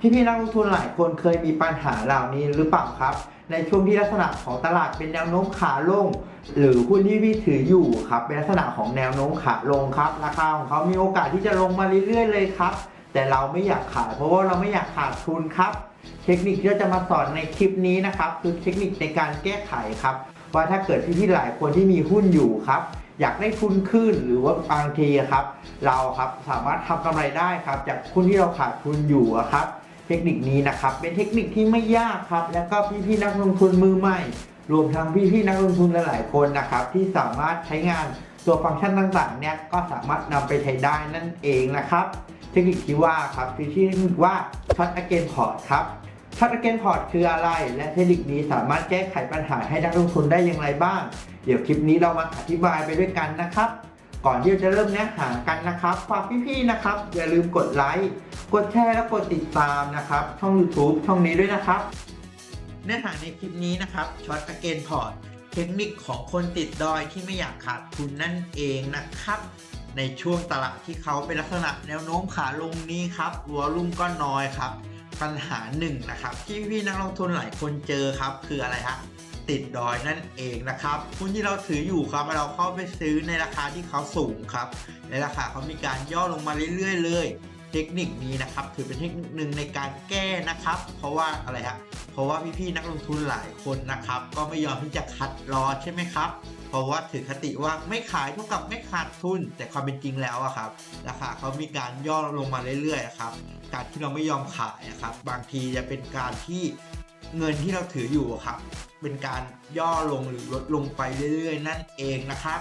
พี่ๆนักลงทุนหลายคนเคยมีปัญหาเหล่านี้หรือเปล่าครับ ในช่วงที่ลักษณะของตลาดเป็นแนวโน้มขาลง หรือหุ้นที่พี่ถืออยู่ครับเป็นลักษณะของแนวโน้มขาลงครับ ราคาของเขามีโอกาสที่จะลงมาเรื่อยๆเลยครับ แต่เราไม่อยากขายเพราะว่าเราไม่อยากขาดทุนครับ เทคนิคที่เราจะมาสอนในคลิปนี้นะครับคือเทคนิคในการแก้ไขครับ ว่าถ้าเกิดพี่ๆหลายคนที่มีหุ้นอยู่ครับอยากได้ทุนขึ้นหรือว่าบางทีครับ เราครับสามารถทำกำไรได้ครับ จากหุ้นที่เราขาดทุนอยู่ครับ เทคนิคนี้นะครับ เป็นเทคนิคที่ไม่ยากครับ แล้วก็พี่ๆนักลงทุนมือใหม่ รวมทั้งพี่ๆนักลงทุนหลายๆคนนะครับ ที่สามารถใช้งานตัวฟังก์ชันต่างๆเนี่ยก็สามารถนำไปใช้ได้นั่นเองนะครับ เทคนิคที่ว่าครับคือที่เทคนิคว่าช็อต again port ครับช็อต again port คืออะไร และเทคนิคนี้สามารถแก้ไขปัญหาให้นักลงทุนได้อย่างไรบ้าง เดี๋ยวคลิปนี้เรามาอธิบายไปด้วยกันนะครับ ก่อนที่เราจะเริ่มเนื้อหากันนะครับฝากพี่ๆนะครับ อย่าลืมกดไลค์กดแชร์และกดติดตามนะครับ ช่อง YouTube ช่องนี้ด้วยนะครับ เนื้อหาในคลิปนี้นะครับช็อต again port เทคนิคของคนติดดอยที่ไม่อยากขาดทุนนั่นเองนะครับ ในช่วงตลาดที่เขาเป็นลักษณะแนวโน้มขาลงนี้ครับวอลุ่มก็น้อยครับ ปัญหาหนึ่งนะครับ ที่พี่นักลงทุนหลายคนเจอครับคืออะไรฮะ ติดดอยนั่นเองนะครับหุ้นที่เราถืออยู่ครับเราเข้าไปซื้อในราคาที่เขาสูงครับในราคาเขามีการย่อลงมาเรื่อย ๆ เลย เทคนิคนี้นะครับถือเป็นเทคนิคหนึ่งในการแก้นะครับ เพราะว่าอะไรฮะเพราะว่าพี่ๆนักลงทุนหลายคนนะครับ ก็ไม่ยอมที่จะคัดลอใช่ไหมครับเพราะว่าถือคติว่าไม่ขายเท่ากับไม่ขาดทุน แต่ความเป็นจริงแล้วอะครับราคาเขามีการย่อลงมาเรื่อยๆครับการที่เราไม่ยอมขายอะครับ บางทีจะเป็นการที่ เงินที่เราถืออยู่ครับ เป็นการย่อลงหรือลดลงไปเรื่อยๆ นั่นเองนะครับ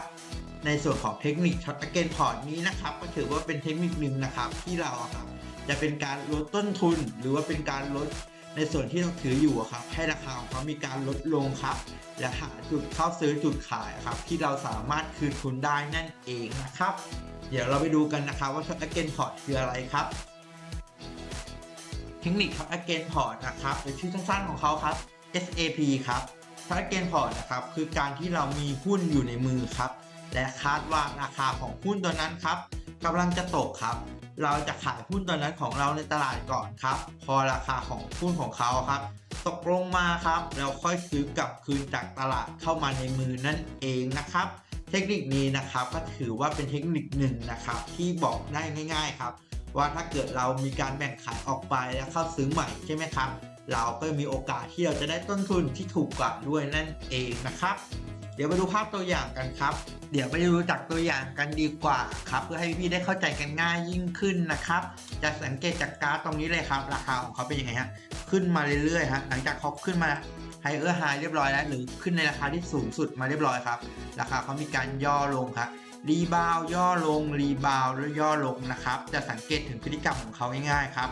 ในส่วนของเทคนิคช็อตเกนพอร์ตนี้นะครับ ก็ถือว่าเป็นเทคนิคหนึ่งนะครับ ที่เราครับจะเป็นการลดต้นทุน หรือว่าเป็นการลดในส่วนที่เราถืออยู่ครับ ให้ราคาของเขามีการลดลงครับ และหาจุดเข้าซื้อจุดขายครับ ที่เราสามารถคืนทุนได้นั่นเองนะครับ เดี๋ยวเราไปดูกันนะครับว่าช็อตเกนพอร์ตคืออะไรครับ ทคนิคครับ again port นะครับหรือชื่อสั้นๆของเขาครับ SAP ครับ again port นะครับคือการที่เรามีหุ้นอยู่ในมือครับ และคาดว่าราคาของหุ้นตัวนั้นครับกำลังจะตกครับ เราจะขายหุ้นตัวนั้นของเราในตลาดก่อนครับ พอราคาของหุ้นของเขาครับ ตกลงมาครับแล้วค่อยซื้อกลับคืนจากตลาดเข้ามาในมือนั่นเองนะครับ เทคนิคนี้นะครับก็ถือว่าเป็นเทคนิคหนึ่งนะครับที่บอกได้ง่าย ๆ ครับ ว่าถ้าเกิดเรามีการแบ่งขายออกไปแล้วเข้าซื้อใหม่ใช่ไหมครับ เราก็มีโอกาสที่เราจะได้ต้นทุนที่ถูกกว่าด้วยนั่นเองนะครับ เดี๋ยวมาดูภาพตัวอย่างกันครับ เดี๋ยวไปรู้จักตัวอย่างกันดีกว่าครับ เพื่อให้พี่ได้เข้าใจกันง่ายยิ่งขึ้นนะครับ จะสังเกตจากกราฟตรงนี้เลยครับ ราคาของเขาเป็นยังไงฮะขึ้นมาเรื่อยๆฮะหลังจากเขาขึ้นมาไฮเออร์ไฮเรียบร้อยแล้วหรือขึ้นในราคาที่สูงสุดมาเรียบร้อยครับ ราคาเขามีการย่อลงครับ รีบาวย่อลงรีบาวแล้วย่อลงนะครับ จะสังเกตถึงพฤติกรรมของเขาง่ายๆครับ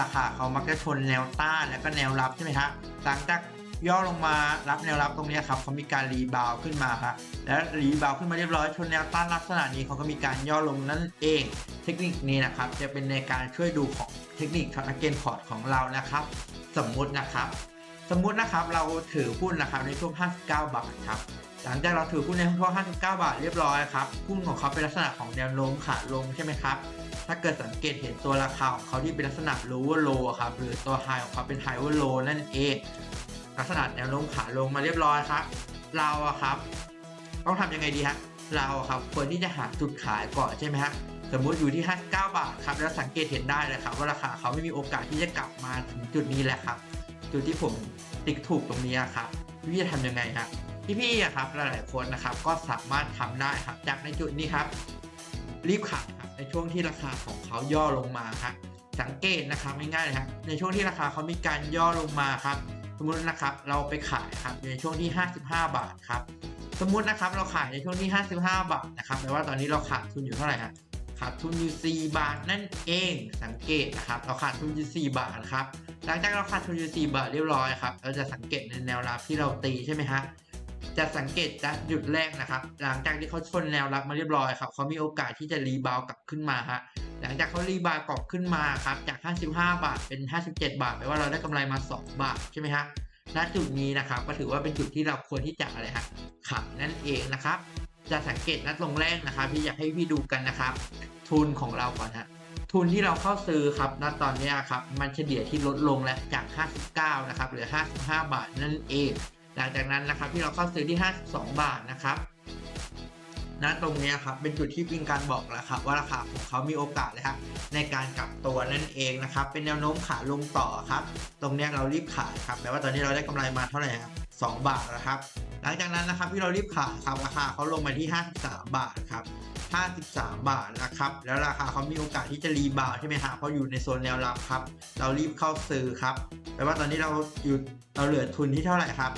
ราคาเขามักจะชนแนวต้านแล้วก็แนวรับใช่ไหมฮะหลังจากย่อลงมารับแนวรับตรงนี้ครับเขามีการรีบาวขึ้นมาครับแล้วรีบาวขึ้นมาเรียบร้อยชนแนวต้านลักษณะนี้เขาก็มีการย่อลงนั่นเอง เทคนิคนี้นะครับจะเป็นในการช่วยดูของเทคนิคช็อตเกนพอร์ตของเรานะครับ สมมุตินะครับ สมมุตินะครับเราถือหุ้นนะครับในช่วง 59 บาทครับ หลังจากเราถือหุ้นในช่วง59 บาทเรียบร้อยครับหุ้นของเขาเป็นลักษณะของแนวโน้มขาลงใช่ไหมครับ ถ้าเกิดสังเกตเห็นตัวราคาของเขาที่เป็นลักษณะ lower low ครับ หรือตัว high ของเขาเป็น higher low นั่นเอง ลักษณะแนวโน้มขาลงมาเรียบร้อยครับ เราอะครับ ต้องทำยังไงดีฮะ เราครับควรที่จะหาจุดขายก่อนใช่ไหมฮะ สมมุติอยู่ที่ 59 บาทครับ แล้วสังเกตเห็นได้เลยครับ ว่าราคาเขาไม่มีโอกาสที่จะกลับมาถึงจุดนี้แหละครับ จุดที่ผมติ๊กถูกตรงนี้ครับพี่จะทำยังไงฮะ พี่ๆอะครับหลายๆคนนะครับก็สามารถทำได้ครับจากในจุดนี้ครับ รีบขายครับในช่วงที่ราคาของเขาย่อลงมาครับสังเกตนะครับง่ายๆเลยครับในช่วงที่ราคาเขามีการย่อลงมาครับ สมมุตินะครับเราไปขายครับในช่วงที่ 55 บาทครับสมมุตินะครับเราขายในช่วงที่ 55 บาทนะครับแปลว่าตอนนี้เราขาดทุนอยู่เท่าไหร่ครับขาดทุนอยู่ 4 บาทนั่นเองสังเกตนะครับเราขาดทุนอยู่ 4 บาทครับหลังจากเราขาดทุนอยู่ 4 บาทเรียบร้อยครับเราจะสังเกตในแนวรับที่เราตีใช่ไหมฮะ จะสังเกตจากจุดแรกนะครับ หลังจากที่เขาชนแนวรับมาเรียบร้อยครับเขามีโอกาสที่จะรีบาวกลับขึ้นมาฮะหลังจากเขารีบาวกลับขึ้นมาครับจาก 55 บาทเป็น 57 บาทแปลว่าเราได้กำไรมา 2 บาทใช่ไหมฮะณจุดนี้นะครับก็ถือว่าเป็นจุดที่เราควรที่จะอะไรฮะขับนั่นเองนะครับ จะสังเกตนัดลงแรกนะครับพี่อยากให้พี่ดูกันนะครับ ทุนของเราก่อนฮะทุนที่เราเข้าซื้อครับณตอนนี้ครับมันเฉลี่ยที่ลดลงแล้วจาก 59 นะครับเหลือ 55 บาทนั่นเอง หลังจากนั้นนะครับที่เราเข้าซื้อที่ 52 บาทนะครับณตรงนี้ครับเป็นจุดที่เป็นการบอกแล้วครับว่าราคาของเขามีโอกาสเลยครับในการกลับตัวนั่นเองนะครับ เป็นแนวโน้มขาลงต่อครับ ตรงนี้เรารีบขายครับแปลว่าตอนนี้เราได้กำไรมาเท่าไหร่ครับ2บาทนะครับ หลังจากนั้นนะครับที่เรารีบขายครับราคาเขาลงมาที่ 53 บาทครับ53 บาทนะครับ แล้วราคาเขามีโอกาสที่จะรีบาวใช่ไหมฮะเพราะอยู่ในโซนแนวรับครับ เรารีบเข้าซื้อครับแปลว่าตอนนี้เราอยู่เราเหลือทุนที่เท่าไหร่ครับ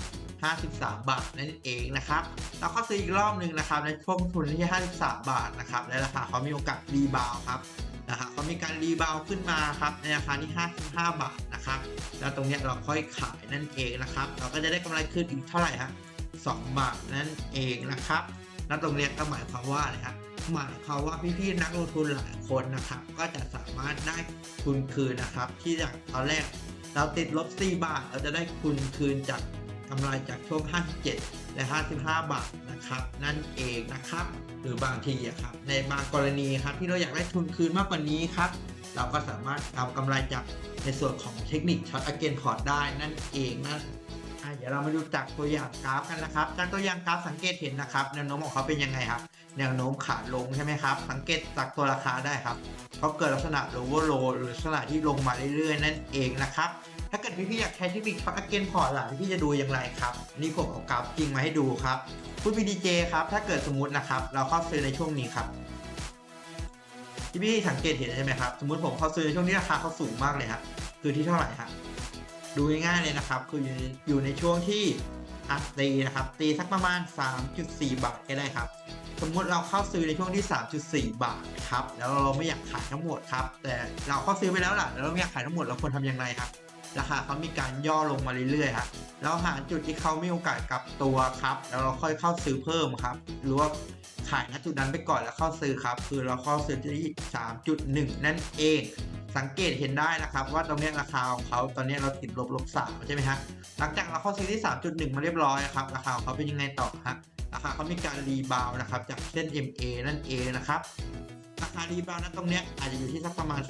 53 บาทนั่นเองนะครับเราเข้าซื้ออีกรอบหนึ่งนะครับในช่วงทุนที่ 53 บาทนะครับและราคาเขามีโอกาสรีบาวครับนะครับเขามีการรีบาวขึ้นมาครับในราคาที่ 55 บาทนะครับแล้วตรงเนี้ยเราค่อยขายนั่นเองนะครับ เราก็จะได้กำไรขึ้นอีกเท่าไหร่ฮะ2บาทนั่นเองนะครับแล้วตรงเนี้ยก็หมายความว่าอะไรครับหมายความว่าพี่ๆนักลงทุนหลายคนนะครับ ก็จะสามารถได้ทุนคืนนะครับ ที่จากตอนแรกเราติดลบ 4 บาท เราจะได้ทุนคืนจาก กำไรจากช่วง 57 และ 55 บาทนะครับ นั่นเองนะครับ หรือบางทีครับ ในบางกรณีครับที่เราอยากได้ทุนคืนมากกว่านี้ครับ เราก็สามารถเอากำไรจากในส่วนของเทคนิคช็อตอเกนพอร์ตได้นั่นเองนะอะเดี๋ยวเรามาดูจากตัวอย่างกราฟกันนะครับ จากตัวอย่างกราฟสังเกตเห็นนะครับ แนวโน้มของเขาเป็นยังไงครับ แนวโน้มขาลงใช่ไหมครับ สังเกตจากตัวราคาได้ครับเขาเกิดลักษณะ lower low หรือลักษณะที่ลงมาเรื่อยๆ นั่นเองนะครับ ถ้าเกิดพี่ๆอยากใช้เทคนิคช็อตเกนพอร์ตล่ะพี่ๆจะดูอย่างไรครับนี่ผมเอากราฟจริงมาให้ดูครับคุณ VDJ ครับถ้าเกิดสมมตินะครับ เราเข้าซื้อในช่วงนี้ครับที่พี่สังเกตเห็นใช่ไหมครับ สมมติผมเข้าซื้อในช่วงที่ราคาเขาสูงมากเลยครับคือที่เท่าไหร่ครับดูง่ายๆเลยนะครับ คืออยู่ในช่วงที่อะตีนะครับ ตีสักประมาณ 3.4 บาทก็ได้ครับ สมมุติเราเข้าซื้อในช่วงที่ 3.4 บาทครับ แล้วเราไม่อยากขายทั้งหมดครับ แต่เราเข้าซื้อไปแล้วล่ะ แล้วเราไม่อยากขายทั้งหมดเราควรทำยังไงครับ ราคาเขามีการย่อลงมาเรื่อยๆครับแล้วหาจุดที่เขามีโอกาสกลับตัวครับ แล้วเราค่อยเข้าซื้อเพิ่มครับ หรือว่าขายณจุดนั้นไปก่อนแล้วเข้าซื้อครับ คือเราเข้าซื้อที่ 3.1 นั่นเอง สังเกตเห็นได้นะครับ ว่าตรงนี้ราคาของเขาตอนนี้เราติดลบลบสามใช่ไหมฮะหลังจากเราเข้าซื้อที่ 3.1 มาเรียบร้อยครับราคาของเขาเป็นยังไงต่อฮะราคาเขามีการรีบาวด์นะครับจากเส้น MA นั่นเองนะครับ ราคารีบาวนั้นตรงเนี้ยอาจจะอยู่ที่สักประมาณ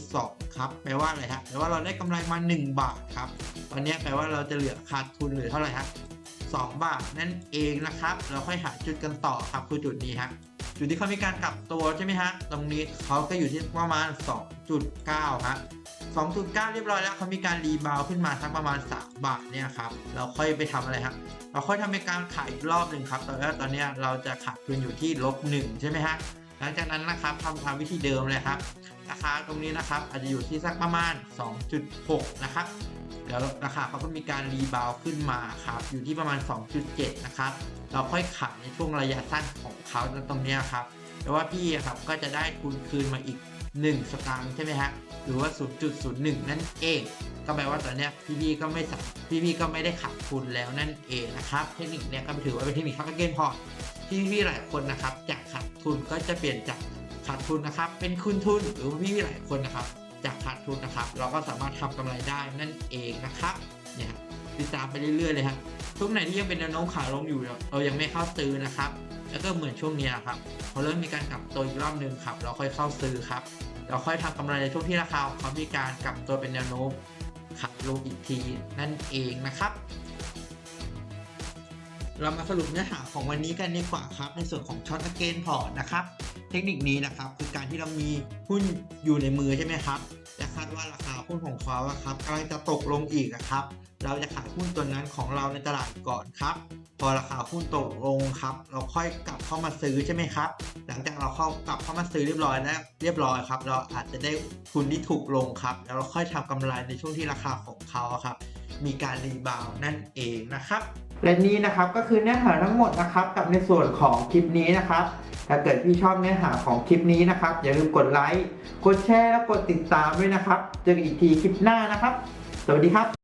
3.2 ครับ แปลว่าอะไรฮะ แปลว่าเราได้กำไรมา 1 บาทครับ ตอนนี้แปลว่าเราจะเหลือขาดทุนเหลือเท่าไหร่ฮะ2บาทนั่นเองนะครับ เราค่อยหาจุดกันต่อครับคือจุดนี้ฮะ จุดที่เขามีการกลับตัวใช่ไหมฮะ ตรงนี้เขาก็อยู่ที่ประมาณ 2.9 ฮะ2.9 เรียบร้อยแล้วเขามีการรีบาวขึ้นมาสักประมาณ 3 บาทเนี่ยครับ เราค่อยไปทำอะไรครับเราค่อยทำเป็นการขายอีกรอบหนึ่งครับแต่ว่าตอนนี้เราจะขาดทุนอยู่ที่ลบ1ใช่ไหมฮะ หลังจากนั้นนะครับทำตามวิธีเดิมเลยครับ ราคาตรงนี้นะครับอาจจะอยู่ที่สักประมาณ 2.6 นะครับเดี๋ยวราคาเขาก็มีการรีบาวขึ้นมาครับอยู่ที่ประมาณ 2.7 นะครับ เราค่อยขายในช่วงระยะสั้นของเขาตรงนี้ครับแต่ว่าพี่ครับก็จะได้ทุนคืนมาอีก 1 สตางค์ใช่ไหมฮะหรือว่า 0.01 นั่นเอง ก็แปลว่าตอนนี้พี่ๆก็ไม่พี่ๆก็ไม่ได้ขาดทุนแล้วนั่นเองนะครับ เทคนิคเนี้ยก็ถือว่าเป็นเทคนิคทักเกนพอ ที่พี่ๆหลายคนนะครับจากขาดทุนก็จะเปลี่ยนจากขาดทุนนะครับ เป็นคืนทุนหรือพี่ๆหลายคนนะครับ จากขาดทุนนะครับ เราก็สามารถทำกำไรได้นั่นเองนะครับเนี่ยติดตามไปเรื่อยๆเลยครับช่วงไหนที่ยังเป็นแนวโน้มขาลงอยู่เนี่ยเรายังไม่เข้าซื้อนะครับ แล้วก็เหมือนช่วงนี้ครับพอเริ่มมีการกลับตัวอีกรอบหนึ่งครับ เราค่อยเข้าซื้อครับเราค่อยทำกำไรในช่วงที่ราคาเขามีการกลับตัวเป็นแนวโน้มขาลงอีกทีนั่นเองนะครับ เรามาสรุปเนื้อหาของวันนี้กันดีกว่าครับ ในส่วนของช็อตเกนพอร์ตนะครับ เทคนิคนี้นะครับคือการที่เรามีหุ้นอยู่ในมือใช่ไหมครับและคาดว่าราคาหุ้นของเขาอะครับกำลังจะตกลงอีกอะครับ เราจะขายหุ้นตัวนั้นของเราในตลาดก่อนครับ พอราคาหุ้นตกลงครับ เราค่อยกลับเข้ามาซื้อใช่ไหมครับ หลังจากเราเข้ากลับเข้ามาซื้อเรียบร้อยแล้ว เรียบร้อยครับ เราอาจจะได้ทุนที่ถูกลงครับ แล้วเราค่อยทำกำไรในช่วงที่ราคาของเขาครับ มีการรีบาวด์นั่นเองนะครับ และนี่นะครับก็คือเนื้อหาทั้งหมดนะครับกับในส่วนของคลิปนี้นะครับ ถ้าเกิดพี่ชอบเนื้อหาของคลิปนี้นะครับ อย่าลืมกดไลค์ กดแชร์ และกดติดตามด้วยนะครับ เจอกันอีกทีคลิปหน้านะครับ สวัสดีครับ